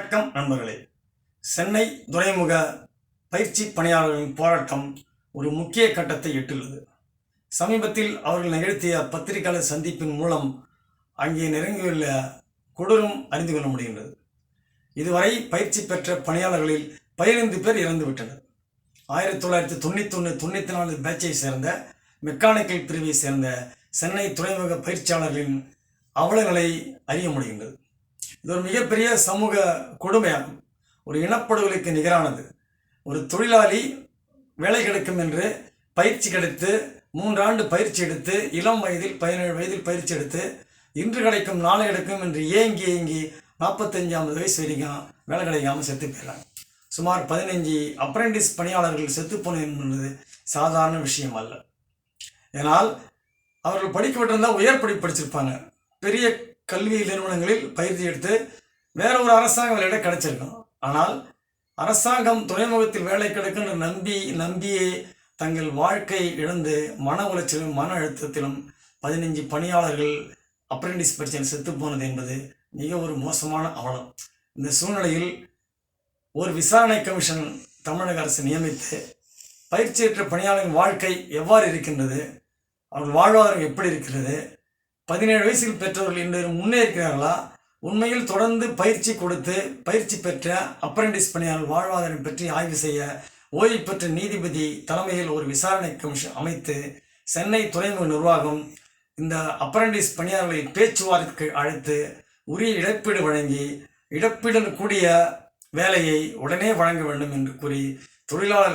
வணக்கம் நண்பர்களே. சென்னை துறைமுக பயிற்சி பணியாளர்களின் போராட்டம் ஒரு முக்கிய கட்டத்தை எட்டுள்ளது. சமீபத்தில் அவர்கள் நிகழ்த்திய பத்திரிகையாளர் சந்திப்பின் மூலம் அங்கே நெருங்கியுள்ள கொடூரம் அறிந்து கொள்ள முடிகின்றது. இதுவரை பயிற்சி பெற்ற பணியாளர்களில் பதினைந்து பேர் இறந்துவிட்டனர் ஆயிரத்தி தொள்ளாயிரத்தி தொண்ணூத்தொன்று தொண்ணூற்றி நாலு பேட்சை சேர்ந்த மெக்கானிக்கல் பிரிவை சேர்ந்த சென்னை துறைமுக பயிற்சியாளர்களின் அவலங்களை அறிய முடிகின்றது. இது ஒரு மிகப்பெரிய சமூக கொடுமையாகும். ஒரு இனப்படுகொலைக்கு நிகரானது. ஒரு தொழிலாளி வேலை கிடைக்கும் என்று பயிற்சி கிடைத்து மூன்றாண்டு பயிற்சி எடுத்து இளம் வயதில் பதினேழு வயதில் பயிற்சி எடுத்து இன்று கிடைக்கும் நாளை கிடைக்கும் என்று ஏங்கி ஏங்கி நாற்பத்தஞ்சாவது வயசு வரைக்கும் வேலை கிடைக்காம செத்து போயிடறாங்க. சுமார் பதினஞ்சு அப்ரெண்டிஸ் பணியாளர்கள் செத்து போனது என்பது சாதாரண விஷயம் அல்ல. ஏனால் அவர்கள் படிக்க விட்டிருந்தால் உயர் படி படிச்சிருப்பாங்க. பெரிய கல்வி நிறுவனங்களில் பயிற்சி எடுத்து வேற ஒரு அரசாங்க வேலையிட கிடைச்சிருக்கும் ஆனால் அரசாங்கம் துறைமுகத்தில் வேலை கிடைக்கும்னு நம்பி நம்பியே தங்கள் வாழ்க்கை இழந்து மன உளைச்சலும் மன அழுத்தத்திலும் பதினஞ்சு பணியாளர்கள் அப்ரெண்டிஸ் பரீட்சையில் செத்து போனது என்பது மிக ஒரு மோசமான அவலம். இந்த சூழ்நிலையில் ஒரு விசாரணை கமிஷன் தமிழக அரசு நியமித்து பயிற்சியற்ற பணியாளரின் வாழ்க்கை எவ்வாறு இருக்கின்றது அவர்கள் வாழ்வாதாரம் எப்படி இருக்கிறது பதினேழு வயசில் பெற்றவர்கள் இன்று முன்னேறிக்கிறார்களா உண்மையில் தொடர்ந்து பயிற்சி கொடுத்து பயிற்சி பெற்ற அப்ரெண்டிஸ் பணியாளர் வாழ்வாதாரம் பற்றி ஆய்வு செய்ய ஓய்வு பெற்ற நீதிபதி தலைமையில் ஒரு விசாரணை கமிஷன் அமைத்து சென்னை துறைமுக நிர்வாகம் இந்த அப்ரெண்டிஸ் பணியாளர்களை பேச்சுவார்த்தைக்கு அழைத்து உரிய இழப்பீடு வழங்கி இழப்பீடுடன் கூடிய வேலையை உடனே வழங்க வேண்டும் என்று கூறி தொழிலாளர்